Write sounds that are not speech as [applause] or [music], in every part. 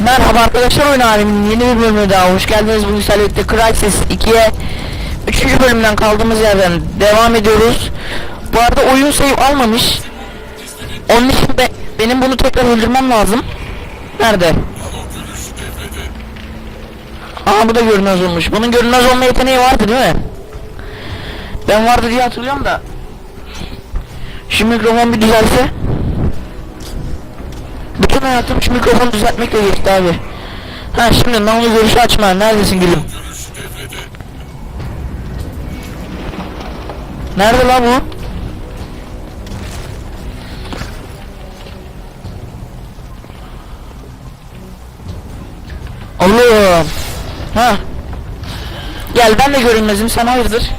Merhaba arkadaşlar oyun aleminin yeni bir bölümüne daha hoş geldiniz. Bugün birlikte Crysis 2'ye 3. bölümden kaldığımız yerden devam ediyoruz. Bu arada oyun save almamış. Onun için de benim bunu tekrar öldürmem lazım. Nerede? Aa bu da görünmez olmuş. Bunun görünmez olma yeteneği vardı değil mi? Ben vardı diye hatırlıyorum da. Şu mikrofon bir düzelse. Bütün hayatım şu mikrofonu düzeltmekle geçti abi. Ha şimdi namlu görüşü açma. Neredesin gülüm? Nerede la bu? Oğlum. Ha. Gel ben de görünmezim sen hayırdır?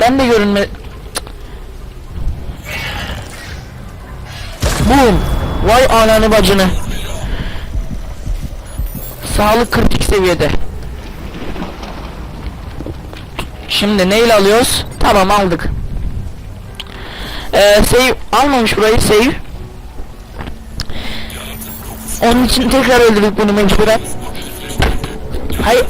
Ben de görünme... Boom. Vay ananı bacını. Sağlık kritik seviyede. Şimdi neyle alıyoruz? Tamam aldık. Ee, save almamış burayı save. Onun için tekrar öldürdük bunu mecburen. Hayır.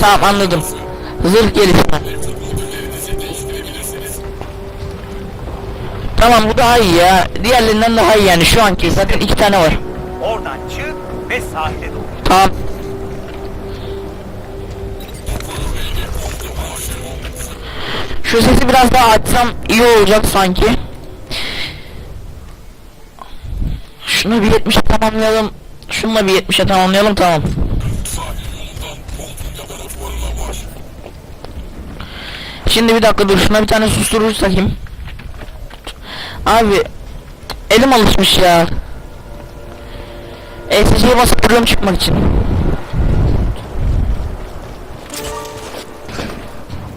Tamam anladım. Zırh gelişme. Tamam bu daha iyi ya. Diğerlerinden daha iyi yani şu anki. Zaten iki tane var. Oradan çık ve sahile doğru. Tamam. Şu sesi biraz daha açsam iyi olacak sanki. Şunu bir 70'e tamamlayalım. Şununla bir 70'e tamamlayalım tamam. Şimdi bir dakika dur şuna bir tane susturucu takayım. Abi elim alışmış ya. ESC'ye basıp duruyorum çıkmak için.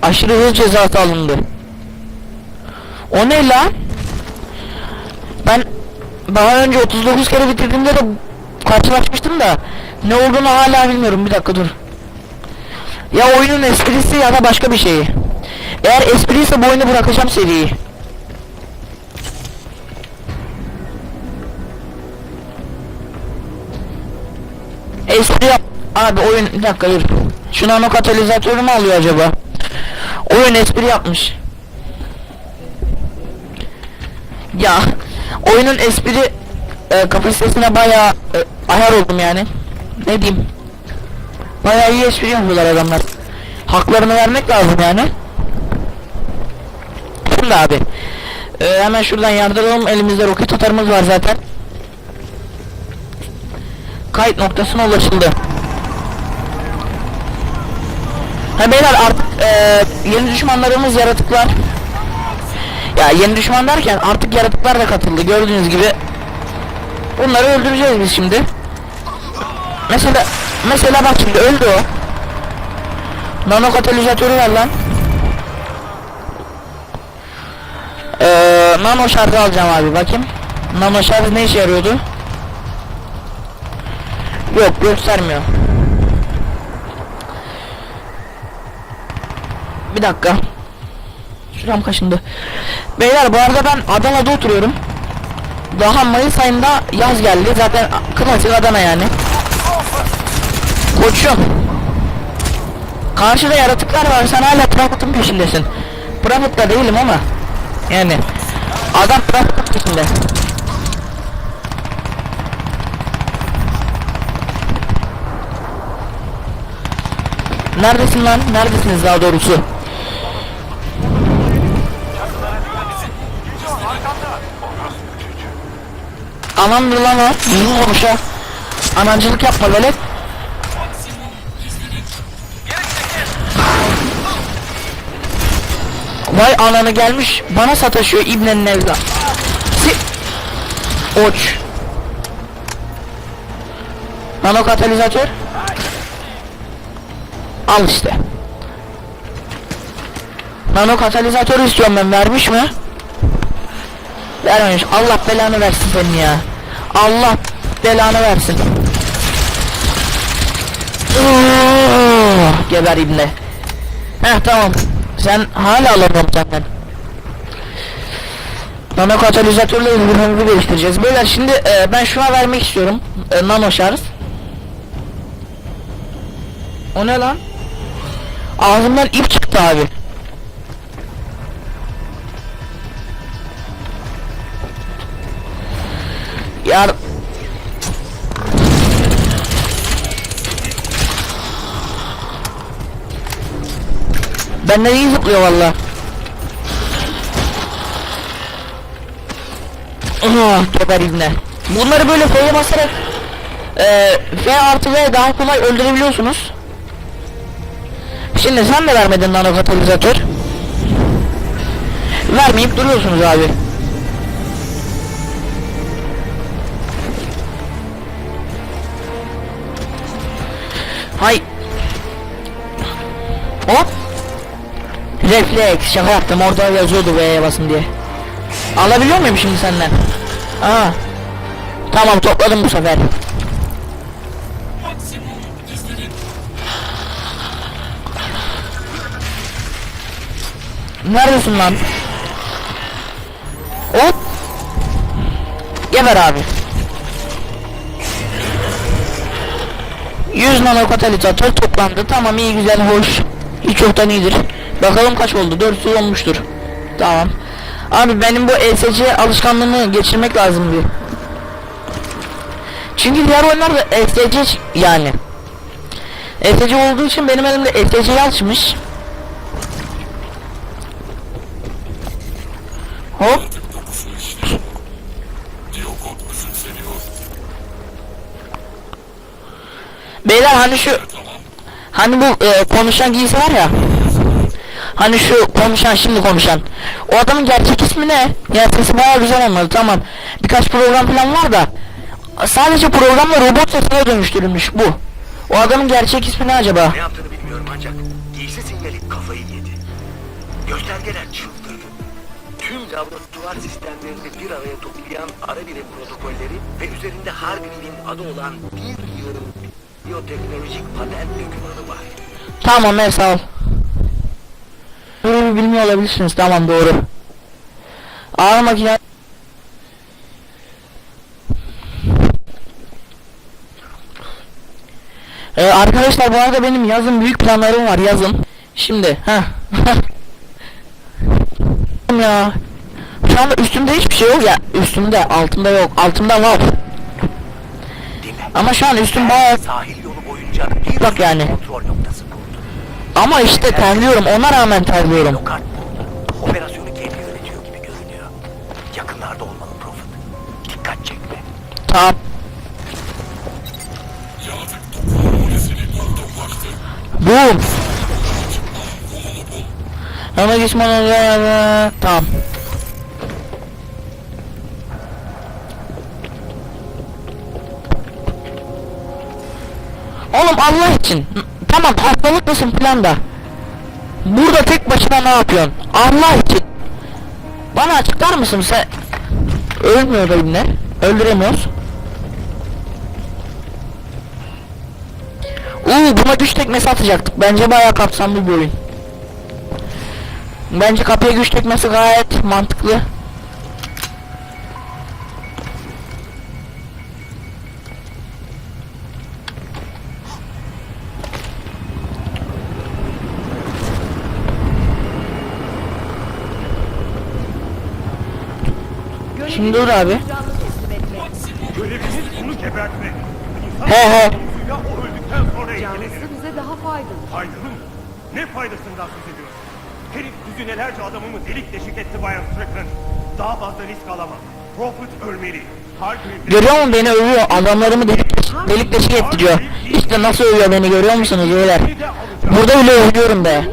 Aşırı hız cezası alındı. O ne lan? Ben daha önce 39 kere bitirdiğimde de karşılaşmıştım da ne olduğunu hala bilmiyorum bir dakika dur. Ya oyunun esprisi ya da başka bir şeyi. Eğer espriyse bu oyunu bırakacağım seriyi. Espri yap... Abi oyun... Bir dakika dur. Şu nano katalizatörü mü alıyor acaba? Oyun espri yapmış. Ya oyunun espri e, kapasitesine bayağı e, ayar oldum yani. Ne diyeyim? Bayağı iyi espri yapıyorlar adamlar. Haklarını vermek lazım yani. Şimdi abi. e, hemen şuradan yardıralım. Elimizde roket atarımız var zaten. Kayıt noktasına ulaşıldı. Ha beyler artık e, yeni düşmanlarımız yaratıklar. Ya yeni düşman derken artık yaratıklar da katıldı gördüğünüz gibi. Bunları öldüreceğiz biz şimdi. Mesela mesela bak şimdi öldü o. Nano katalizatörü ver lan. Ee, nano şarjı alacağım abi bakayım. Nano şarj ne işe yarıyordu? Yok göstermiyor. Bir dakika. Şuram kaşındı. Beyler bu arada ben Adana'da oturuyorum. Daha Mayıs ayında yaz geldi. Zaten klasik Adana yani. Koçum. Karşıda yaratıklar var. Sen hala Profit'in peşindesin. Profit'ta değilim ama. Yani. Adam Profit'in peşinde. Neredesin lan? Neredesiniz daha doğrusu? Anamdır lan o. Düzgün konuş ha. Anancılık yapma velet. Vay ananı gelmiş. Bana sataşıyor İbne'nin evla. Si... Oç. Nano katalizatör. Al işte. Nano katalizatör istiyorum ben vermiş mi? Vermemiş. Allah belanı versin senin ya. Allah belanı versin. Oh, Geber ibne. Heh tamam. Sen hala alamam senden. Nano katalizatörle ilgili geliştireceğiz. Beyler şimdi e, ben şuna vermek istiyorum. E, nano şarj. O ne lan? Ağzımdan ip çıktı abi. Benden iyi zıplıyor valla. Geber ibne. Bunları böyle F'ye basarak e, F artı V daha kolay öldürebiliyorsunuz. Şimdi sen de vermedin nano katalizatör. Vermeyip duruyorsunuz abi. Hay. Hop. Refleks şaka yaptım orada yazıyordu V'ye basın diye. Alabiliyor muyum şimdi senden? Aa. Tamam topladım bu sefer. Neredesin lan? Hop. Geber abi. 100 nano katalizatör toplandı. Tamam iyi güzel hoş. Hiç yoktan iyidir. Bakalım kaç oldu? 400 olmuştur. Tamam. Abi benim bu ESC alışkanlığını geçirmek lazım bir. Çünkü diğer oyunlarda ESC ç- yani. ESC olduğu için benim elimde ESC açmış. Hop. Beyler hani şu hani bu e, konuşan giysi var ya Hani şu konuşan şimdi konuşan O adamın gerçek ismi ne? Ya sesi bayağı güzel olmalı tamam Birkaç program falan var da Sadece programla robot sesine dönüştürülmüş bu O adamın gerçek ismi ne acaba? Ne yaptığını bilmiyorum ancak giysi sinyali kafayı yedi. Göstergeler çıldırdı. Tüm laboratuvar sistemlerini bir araya toplayan ara bilim protokolleri ve üzerinde Hargreave'in adı olan bir yıl biyoteknolojik patent dokümanı var. Tamam sağ ol Bilmiyor olabilirsiniz tamam doğru Ağır makine Ee, arkadaşlar bu arada benim yazın büyük planlarım var yazın. Şimdi ha. [laughs] ya. Şu anda üstümde hiçbir şey yok ya. Üstümde, altımda yok. Altımda var. Ama şu an üstüm bayağı Sahil yolu boyunca bir Bak yani. kontrol. Ama işte terliyorum. Ona rağmen terliyorum. Lokart bu. Operasyonu kendi yönetiyor gibi görünüyor. Yakınlarda olmalı Prophet. Dikkat çekme. Tamam. Boom. Ama geçman oluyor. Tamam. Oğlum Allah için. Tamam hastalık mısın falan da. Burada tek başına ne yapıyorsun? Allah için. Bana açıklar mısın sen? Ölmüyor ne? Öldüremiyoruz. Uuu buna güç tekmesi atacaktık. Bence bayağı kapsamlı bir oyun. Bence kapıya güç tekmesi gayet mantıklı. Şimdi dur abi. Görevimiz onu gebertmek. İnsan He he. konusuyla o öldükten sonra ilgilenelim. Canlısı bize daha faydalı. Faydalı mı? Ne faydasından söz ediyorsun? Herif düzinelerce adamımı delik deşik etti Bayan Strickland. Daha fazla risk alamam. Prophet ölmeli. Görüyor musun beni övüyor. Adamlarımı delik, delik deşik ettiriyor. İşte nasıl övüyor beni görüyor musunuz alacağım. Burada bile övüyorum be.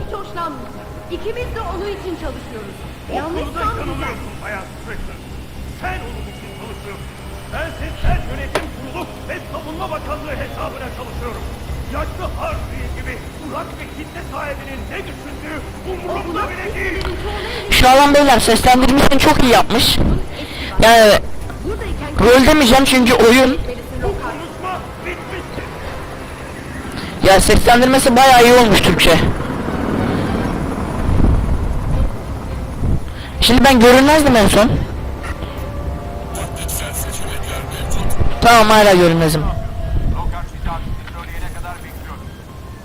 Hesabına çalışıyorum. Yaşlı Hargreave gibi Irak ve kitle sahibinin ne düşündüğü umurumda bile değil. Şu alan beyler seslendirmesini çok iyi yapmış. Yani Rol demeyeceğim çünkü oyun. Ya seslendirmesi bayağı iyi olmuş Türkçe. Şimdi ben görünmezdim en son. Tamam hala görünmezim. Logart bir daha sizi söyleyene kadar bekliyorum.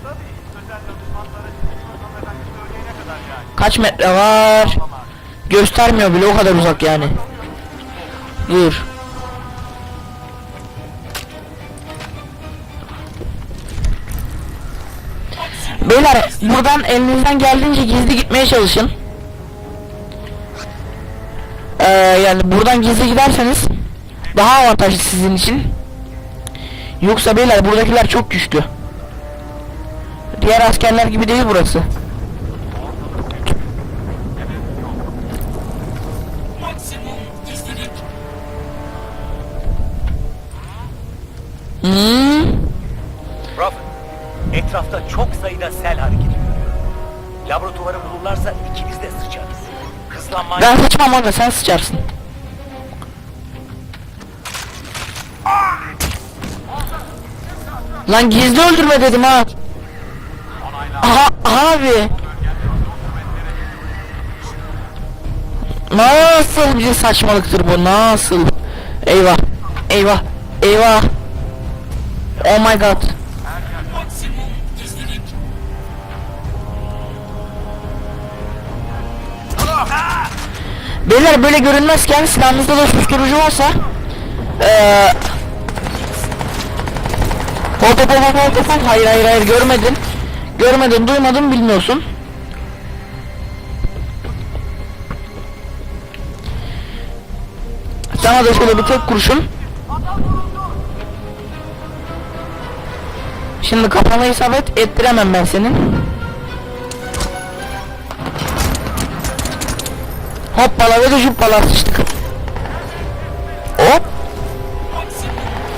Tabii özel danışmanlara çıkışma hanımefendi söyleyene kadar yani. Kaç metre var? Göstermiyor bile o kadar uzak yani. Dur. Beyler buradan elinizden geldiğince gizli gitmeye çalışın. Ee, yani buradan gizli giderseniz daha avantajlı sizin için. Yoksa beyler buradakiler çok güçlü. Diğer askerler gibi değil burası. Hmm. Robin, etrafta çok sayıda sel hareketi görüyorum. Laboratuvarı bulurlarsa ikimiz de sıçarız. Hızlanman Ben sıçmam orada sen sıçarsın. Lan gizli öldürme dedim ha. Aha abi. Nasıl bir saçmalıktır bu nasıl? Eyvah. Eyvah. Eyvah. Oh my god. Beyler böyle görünmezken silahınızda da susturucu eee Hop hop hop hop hop hop. Hayır hayır hayır görmedin. Görmedin duymadın bilmiyorsun. Sana da şöyle bir tek kurşun Şimdi kafana isabet ettiremem ben senin Hoppala ve de juppala sıçtık. Hop.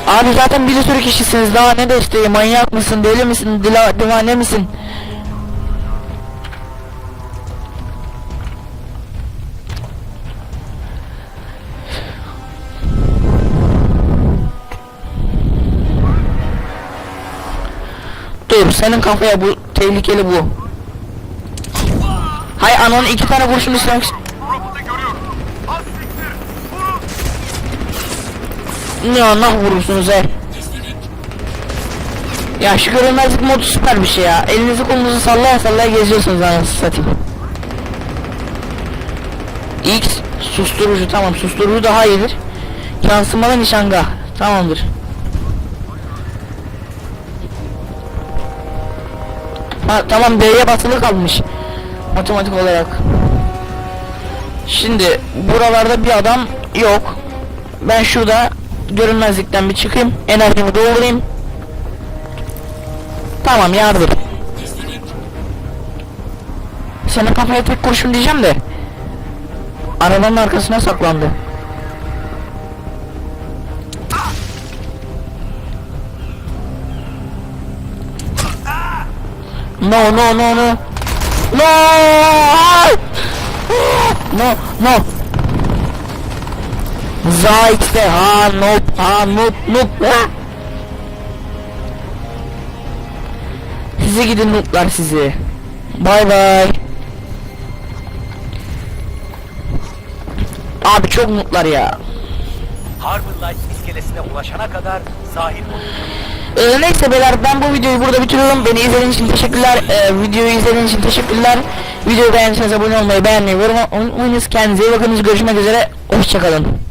Abi zaten bir sürü kişisiniz daha ne desteği manyak mısın deli misin dila, divane misin? Dur senin kafaya bu tehlikeli bu. Hay ananın iki tane kurşun istemek. Ne Allah vurursunuz he. Ya şu görünmezlik modu süper bir şey ya. Elinizi kolunuzu sallaya sallaya geziyorsunuz anasını satayım. X susturucu tamam susturucu daha iyidir. Yansımalı nişanga tamamdır. Ha tamam B'ye basılı kalmış. Matematik olarak. Şimdi buralarda bir adam yok. Ben şurada görünmezlikten bir çıkayım. Enerjimi doldurayım. Tamam yardır. Senin kafaya tek kurşun diyeceğim de. Arabanın arkasına saklandı. No no no no. No! No no. Zayt'te ha noob ha noob noob ha. Size gidin nooblar sizi. Bay bay. Abi çok nooblar ya. Harbor Lights iskelesine ulaşana kadar sahil boyu Ee, neyse beyler ben bu videoyu burada bitiriyorum. Beni izlediğiniz için teşekkürler. Ee, videoyu izlediğiniz için teşekkürler. Videoyu beğendiyseniz abone olmayı beğenmeyi, yorum unutmayınız. Kendinize iyi bakınız. Görüşmek üzere. Hoşçakalın.